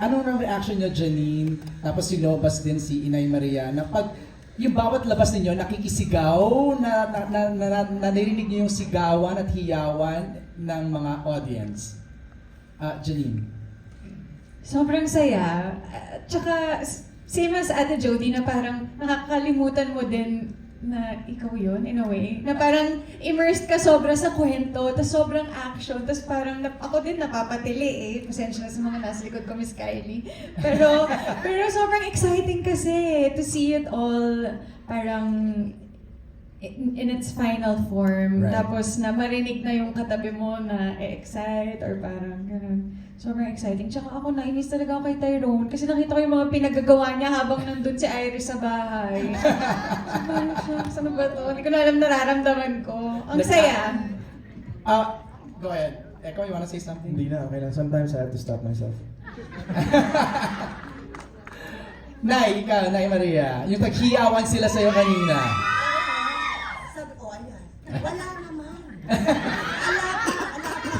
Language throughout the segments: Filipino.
Anong ang reaction niyo, Janine? Tapos si Lobas din, si Inay Maria, na pag yung bawat labas ninyo nakikisigaw, na, na, na, na, na, narinig niyo yung sigawan at hiyawan ng mga audience. Ah, Janine. Sobrang saya. At Tsaka, same as Ate Jody na parang nakakalimutan mo din na ikaw yun, in a way. Na parang immersed ka sobra sa kwento, tapos sobrang action, tapos parang ako din napapatili eh. Pasensya na sa mga nasa likod ko, Miss Kylie. Pero, pero sobrang exciting kasi to see it all parang in, in its final form. Right. Tapos na marinig na yung katabi mo na excite or parang ganun. Sobrang exciting. Tsaka ako nainis talaga ako kay Tyrone kasi nakita ko yung mga pinagagawa niya habang nandun si Iris sa bahay. Ko, "Shucks, ano ba to? Hindi ko na alam nararamdaman ko. Ang saya. Ah, go ahead. Eko, you wanna say something? Hindi na, okay lang. Sometimes I have to stop myself. Nay, ikaw, Nay Maria. Yung taghiyawan sila sa'yo kanina. Sabi ko, ayan. Wala naman. Ala pa, ala pa.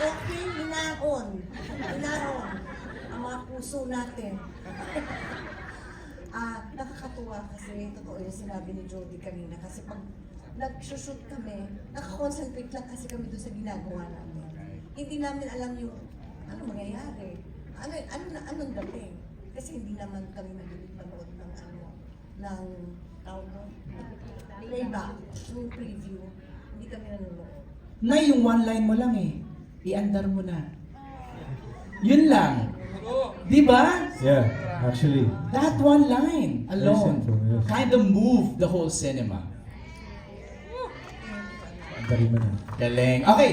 Okay, hinaon. Hinaon. Ang mga puso natin. Ah, nakakatuwa kasi totoo yung sinabi ni Jody kanina kasi pag nag-shoot kami, nakakonsentrate lang kasi kami doon sa ginagawa namin. Hindi namin alam yung ano mangyayari. Ano, ano, na anong dating. Kasi hindi naman kami nagpapanood ng ano, ng tawag mo, playback, yung preview. Hindi kami nanonood. Nay, yung one line mo lang eh. Iandar mo na. Yun lang. Di ba? Yeah, actually. That one line alone simple, yes. kind of moved the whole cinema. Ang mo na. Galing. Okay,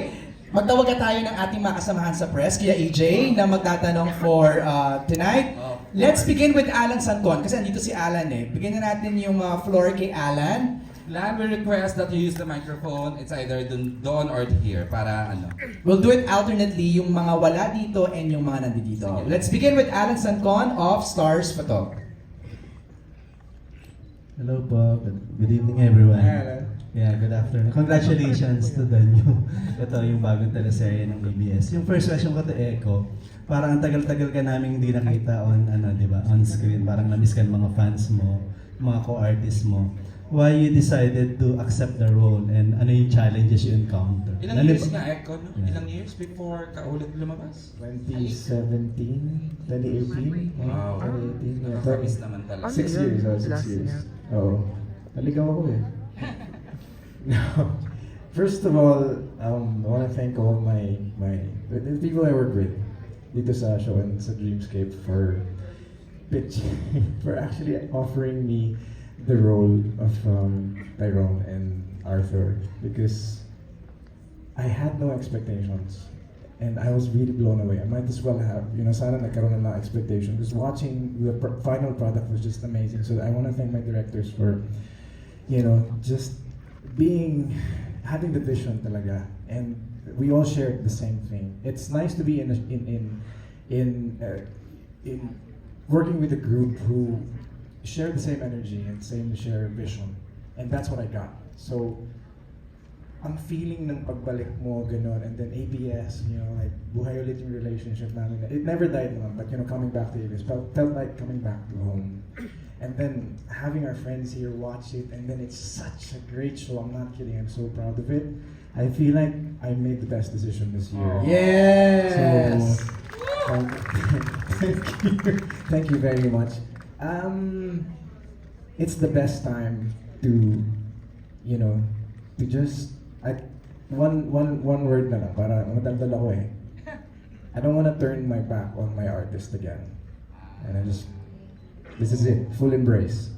magtawag ka tayo ng ating mga kasamahan sa press, kaya AJ, na magtatanong for uh, tonight. Let's begin with Alan Santon, kasi andito si Alan eh. Bigyan na natin yung uh, floor kay Alan. Lan, we request that you use the microphone. It's either dun, doon or here para ano. We'll do it alternately, yung mga wala dito and yung mga nandito. Sige. Let's begin with Alan Sancon of Stars Photo. Hello po. Good, good evening everyone. Hello. Yeah, good afternoon. Congratulations to the new, ito yung bagong teleserye ng ABS. Yung first question ko to Echo, parang ang tagal-tagal ka namin hindi nakita on, ano, di ba, on screen. Parang na-miss ka ng mga fans mo, mga co-artists mo. Why you decided to accept the role and ano yung challenges you encounter? Ilang Lalo years pa- nga, Echo, no? Yeah. Ilang years before ka ulit lumabas? 2017, 2018? Wow. 2018, yeah. Nakakamiss naman talaga. Six years, oh, six years. Oo. Naligaw ako eh. no. First of all, um, I want to thank all my my the people I work with dito sa show and sa Dreamscape for pitch for actually offering me the role of um, Tyrone and Arthur because I had no expectations and I was really blown away. I might as well have, you know, sana nagkaroon na ng expectation because watching the pr- final product was just amazing. So I want to thank my directors for, you know, just being, having the vision talaga. And we all shared the same thing. It's nice to be in, a, in, in, in, uh, in working with a group who share the same energy and same share vision. And that's what I got. So, ang feeling ng pagbalik mo, gano'n, and then ABS, you know, like, buhay ulit yung relationship namin. It never died naman, but, you know, coming back to ABS, felt, felt like coming back to home. And then, having our friends here watch it, and then it's such a great show, I'm not kidding, I'm so proud of it. I feel like I made the best decision this year. Yes! So, um, thank you. Thank you very much. Um, it's the best time to, you know, to just, I, one, one, one word na lang, para madaldal ako eh. I don't want to turn my back on my artist again. And I just, this is it, full embrace.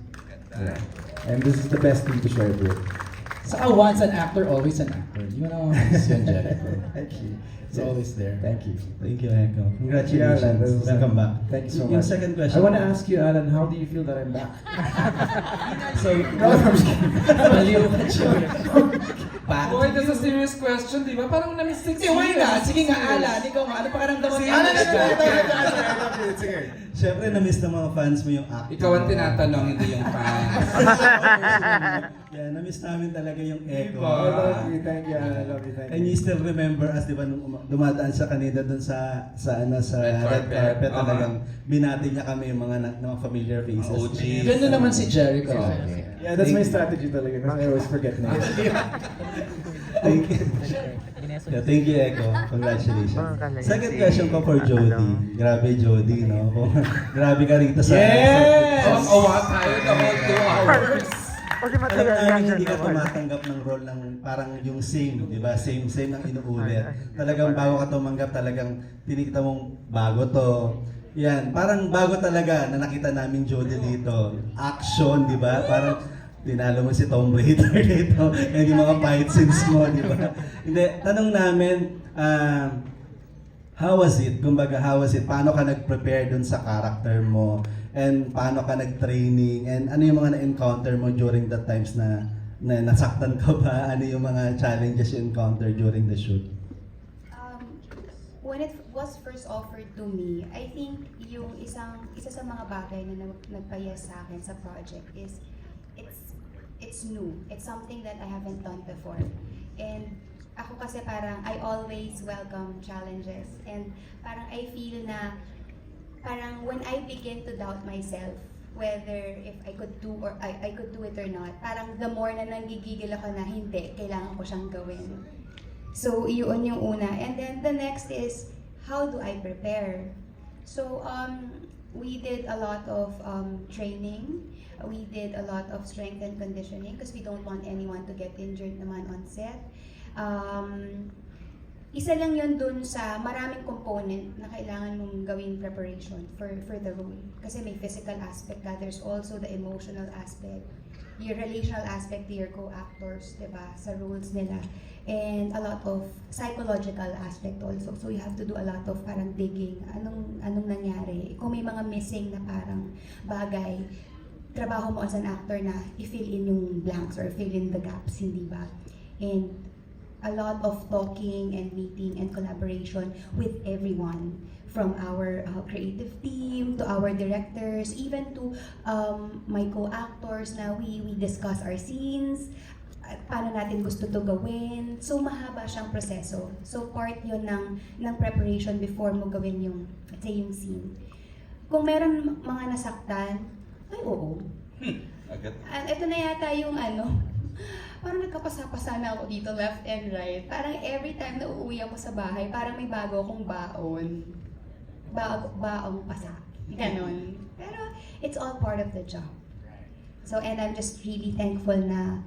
Yeah. And this is the best thing to share it with. Saka once an actor, always an actor. Yun ang yun, Jericho. Thank you. It's always there. Thank you. Thank you, Echo. Yeah, Alan, Congratulations. Welcome back. Thank you so Yung much. second question. I want to ask you, Alan, how do you feel that I'm back? So, no, I'm just kidding. Baliw ka? Boy, that's a serious question, di ba? Parang na-miss six Sige, why not? Sige nga, Alan. Ikaw nga, ano pa karamdaman mo? Sige, Alan, ito, ito, ito, ito, Siyempre, na-miss ng mga fans mo yung acting. Ikaw ang tinatanong, hindi yung fans. yeah, na-miss namin talaga yung echo. Diba? I love you, thank you, I love you, thank And you you. still remember us, di ba, nung uma- dumadaan siya kanina doon sa, sa, ano, sa Red red carpet. Uh-huh. talagang binati niya kami yung mga, na- mga familiar faces. OG. Ganun naman si Jericho. Yeah, that's my strategy talaga kasi I always forget names. Thank you. Yeah, thank you, Echo. Congratulations. Second question ko for Jody. Grabe, Jody, no? Grabe ka rito sa... Yes! Ang awa tayo the whole two hours. Alam namin hindi ka tumatanggap ng role ng parang yung same, di ba? Same, same ang inuulit. Talagang bago ka tumanggap, talagang tinikita mong bago to. Yan, parang bago talaga na nakita namin Jody dito. Action, di ba? Parang tinalo mo si Tom Raider dito. And yung mga fight scenes mo, di ba? Hindi, tanong namin, ah, How was it? Kumbaga, how was it? Paano ka nag-prepare dun sa character mo? And paano ka nag-training? And ano yung mga na-encounter mo during the times na, na nasaktan ka ba? Ano yung mga challenges you encounter during the shoot? Um, when it was first offered to me, I think yung isang isa sa mga bagay na nag- nagpayas sa akin sa project is it's it's new. It's something that I haven't done before. And ako kasi parang I always welcome challenges and parang I feel na parang when I begin to doubt myself whether if I could do or I, I could do it or not, parang the more na nanggigigil ako na hindi, kailangan ko siyang gawin. So, yun yung una. And then the next is, how do I prepare? So, um, we did a lot of um, training. We did a lot of strength and conditioning because we don't want anyone to get injured naman on set. Um, isa lang yun dun sa maraming component na kailangan mong gawing preparation for for the role. Kasi may physical aspect ka, there's also the emotional aspect, your relational aspect to your co-actors, di ba, sa roles nila. And a lot of psychological aspect also. So you have to do a lot of parang digging. Anong, anong nangyari? Kung may mga missing na parang bagay, trabaho mo as an actor na i-fill in yung blanks or fill in the gaps, hindi ba? And a lot of talking and meeting and collaboration with everyone from our uh, creative team to our directors even to um, my co-actors na we we discuss our scenes at paano natin gusto to gawin. So mahaba siyang proseso. So part yon ng ng preparation before mo gawin yung say yung scene. Kung meron mga nasaktan ay oo. Agad. And ito na yata yung ano, parang nagkapasa-pasa na ako dito left and right. Parang every time na uuwi ako sa bahay, parang may bago akong baon. Bago, baong pasa. Ganon. Pero it's all part of the job. So, and I'm just really thankful na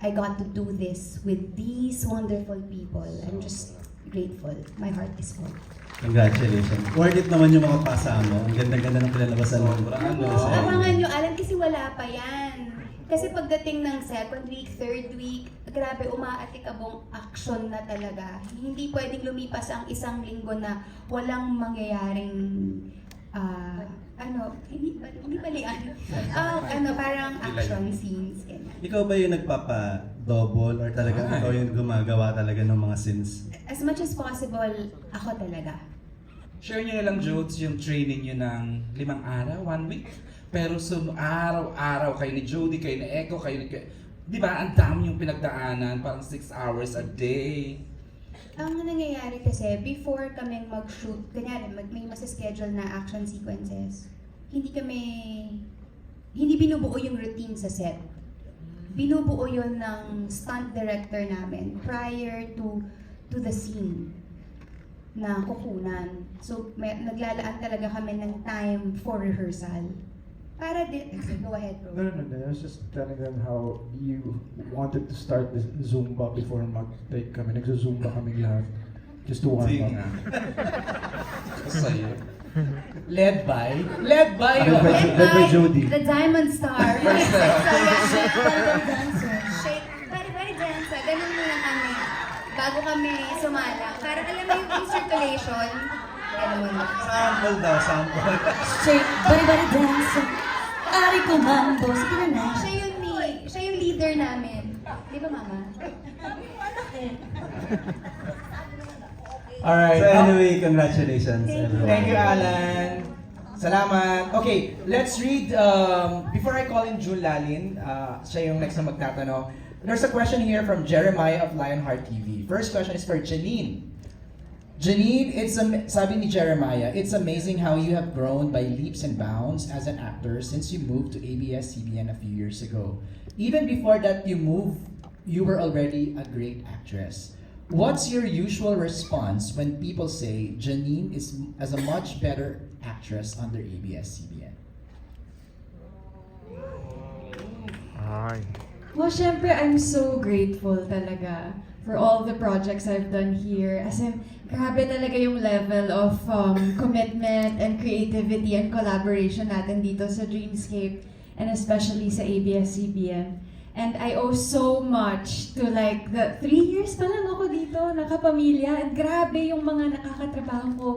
I got to do this with these wonderful people. I'm just grateful. My heart is full. Congratulations. Worth it naman yung mga pasa mo. Ang ganda-ganda ng pinalabasan mo. Sobra, ano? Abangan nyo, alam kasi wala pa yan. Kasi pagdating ng second week, third week, grabe, umaatikabong action na talaga. Hindi pwedeng lumipas ang isang linggo na walang mangyayaring ah, ano, hindi, bali- hindi balian. Ah, ano, parang action scenes. ganyan. Ikaw ba yung nagpapa-double or talagang ikaw yung gumagawa talaga ng mga scenes? As much as possible, ako talaga. Share nyo na lang, Jodes, yung training nyo ng limang araw, one week. Pero sum araw-araw kayo ni Jody, kayo ni Echo, kayo ni... Di ba, ang dami yung pinagdaanan, parang six hours a day. Ang nangyayari kasi, before kami mag-shoot, kanyari, mag, may schedule na action sequences, hindi kami, hindi binubuo yung routine sa set. Binubuo yon ng stunt director namin prior to to the scene na kukunan. So, may, naglalaan talaga kami ng time for rehearsal. Para din, go ahead bro. No, no, no, I was just telling them how you wanted to start the Zumba before mag-take kami. Nagzo-Zumba kami lahat. Just to warm up. nga. Sa'yo. Led by? Led by! Led by- Led led by by Jody. The Diamond Star. First step. Shake, very, very dancer. Ganun muna kami. Bago kami sumala. Para alam mo yung circulation. Ganun. Sample daw, sample. Shake, body body dance. Ari ko mambo. Sige na na. Siya yung, ni- siya yung leader namin. Di ba, Mama? Alright. So anyway, congratulations everyone. Thank you, Alan. Salamat. Okay, let's read, um, before I call in June Lalin, uh, siya yung next na magtatanong. There's a question here from Jeremiah of Lionheart TV. First question is for Janine. Janine, it's am- sabi ni Jeremiah, it's amazing how you have grown by leaps and bounds as an actor since you moved to ABS-CBN a few years ago. Even before that you moved, you were already a great actress. What's your usual response when people say Janine is as a much better actress under ABS-CBN? Ay. Well, syempre, I'm so grateful talaga for all the projects I've done here. As in, grabe talaga yung level of um, commitment and creativity and collaboration natin dito sa Dreamscape and especially sa ABS-CBN. And I owe so much to like the three years pa lang ako dito, nakapamilya. And grabe yung mga nakakatrabaho ko,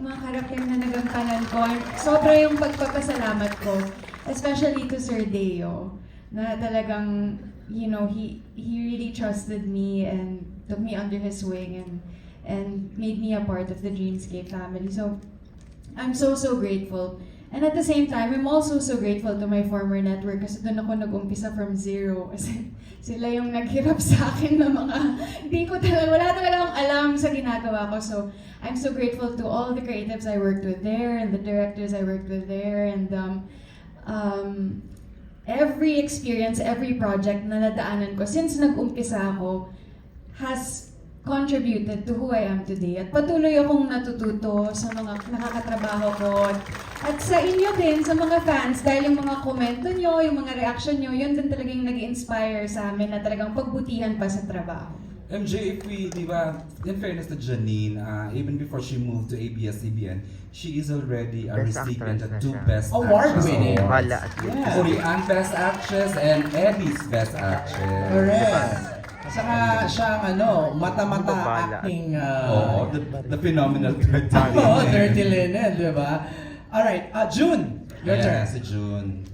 yung mga karakter na nagampanan ko. And sobra yung pagpapasalamat ko, especially to Sir Deo na talagang you know he he really trusted me and took me under his wing and and made me a part of the Dreamscape family so I'm so so grateful and at the same time I'm also so grateful to my former network kasi doon ako nag-umpisa from zero kasi sila yung naghirap sa akin ng mga hindi ko talaga wala talaga akong alam sa ginagawa ko so I'm so grateful to all the creatives I worked with there and the directors I worked with there and um, um, every experience, every project na nadaanan ko since nag-umpisa ako has contributed to who I am today. At patuloy akong natututo sa mga nakakatrabaho ko. At sa inyo din, sa mga fans, dahil yung mga komento nyo, yung mga reaction nyo, yun din talagang nag-inspire sa amin na talagang pagbutihan pa sa trabaho. MJ, if we, di ba, in fairness to Janine, uh, even before she moved to ABS-CBN, she is already a Best recipient of two. Best Award-winning. Actress Wala. Awards. Yeah. Korean Best Actress and Emmy's Best Actress. Correct. Saka siya ang ano, mata-mata acting uh, Oo, the, the phenomenal Dirty Oo, Linen. dirty linen, di ba? Alright, uh, June, your turn. si June.